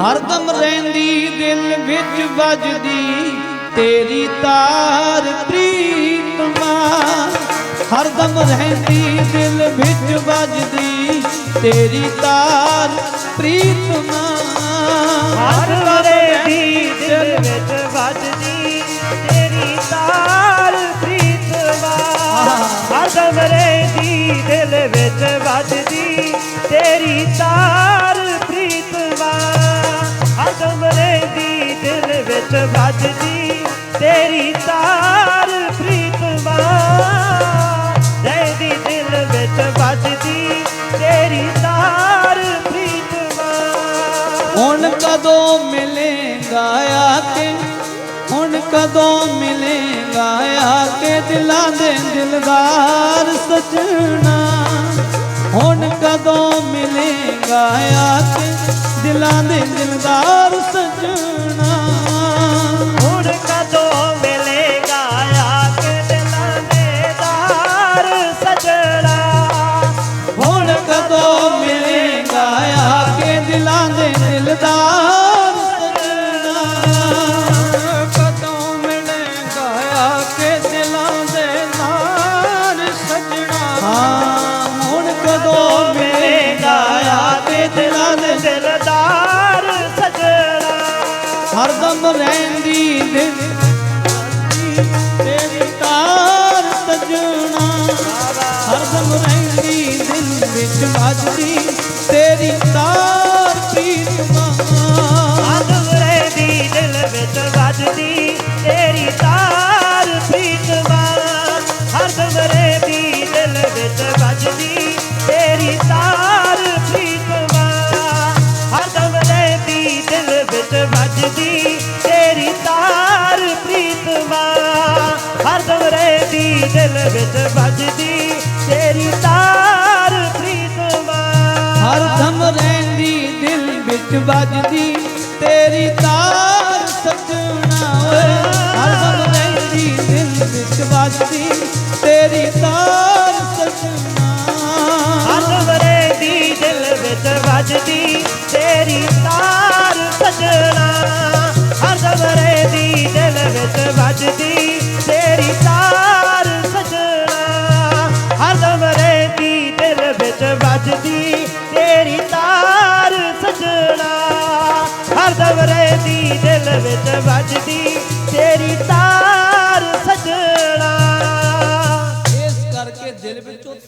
ਹਰਦਮ ਰਹਿੰਦੀ, ਦਿਲ ਵਿੱਚ ਵੱਜਦੀ, ਤੇਰੀ ਤਾਰ ਪ੍ਰੀਤਮਾ ਹਰਦਮ ਰਹਿੰਦੀ, ਦਿਲ ਵਿੱਚ ਵੱਜਦੀ, ਤੇਰੀ ਤਾਰ ਪ੍ਰੀਤਮਾ ਹਰ ਵਰੇ ਦੀ ਦਿਲ ਵਿੱਚ ਵੱਜਦੀ ਹੁਣ ਕਦੋਂ ਮਿਲੇਗਾ ਆ ਕੇ? ਹੁਣ ਕਦੋਂ ਮਿਲੇਗਾ ਆ ਕੇ? ਦਿਲਾਂ ਦੇ ਦਿਲਦਾਰ ਸਜਣਾ। ਹੁਣ ਕਦੋਂ ਮਿਲੇਗਾ ਆ ਕੇ? ਦਿਲਾਂ ਦੇ ਦਿਲਦਾਰ ਹਰਦਮ ਰਹਿੰਦੀ ਦਿਲ ਤੇਰੀ ਤਾਰ ਸਜਣਾ ਹਰਦਮ ਰਹਿੰਦੀ ਦਿਲ ਵਿੱਚ ਵੱਜਦੀ ਤੇਰੀ ਤਾਰ ਪ੍ਰੀਤਮਾ। ਆਦਮਰੇ ਦੀ ਦਿਲ ਵਿੱਚ ਵੱਜਦੀ ਤੇਰੀ ਤਾਰ ਪ੍ਰੀਤਮਾ। ਹਰ ਦਮਰੇ ਦੀ ਦਿਲ ਵਿੱਚ ਵੱਜਦੀ ਹਰ ਦਮਰੇ ਦੀ ਦਿਲ ਵਿੱਚ ਵੱਜਦੀ ਤੇਰੀ ਤਾਰ ਪ੍ਰੀਤਮਾ ਹਰਦਮ ਰਹਿੰਦੀ ਦਿਲ ਵਿੱਚ ਵੱਜਦੀ ਤੇਰੀ ਤਾਰ ਸਜਣਾ ਓਏ ਹਰਦਮ ਰਹਿੰਦੀ ਦਿਲ ਵਿੱਚ ਵੱਜਦੀ ਤੇਰੀ ਤਾਰ ਸਜਣਾ ਹਰਵਰੇ ਦੀ ਦਿਲ ਵਿੱਚ ਵੱਜਦੀ ਤੇਰੀ ਤਾਰ ਸਜਣਾ ਹਰਵਰੇ ਦੀ ਦਿਲ ਵਿੱਚ ਵੱਜਦੀ ਵਿੱਚ ਵੱਜਦੀ, ਤੇਰੀ ਤਾਰ ਸਜਣਾ। ਹਰ ਦਵਰੇ ਦੀ ਦਿਲ ਵਿੱਚ ਵੱਜਦੀ, ਤੇਰੀ ਤਾਰ ਸਜਣਾ। ਇਸ ਕਰਕੇ ਦਿਲ ਵਿੱਚੋਂ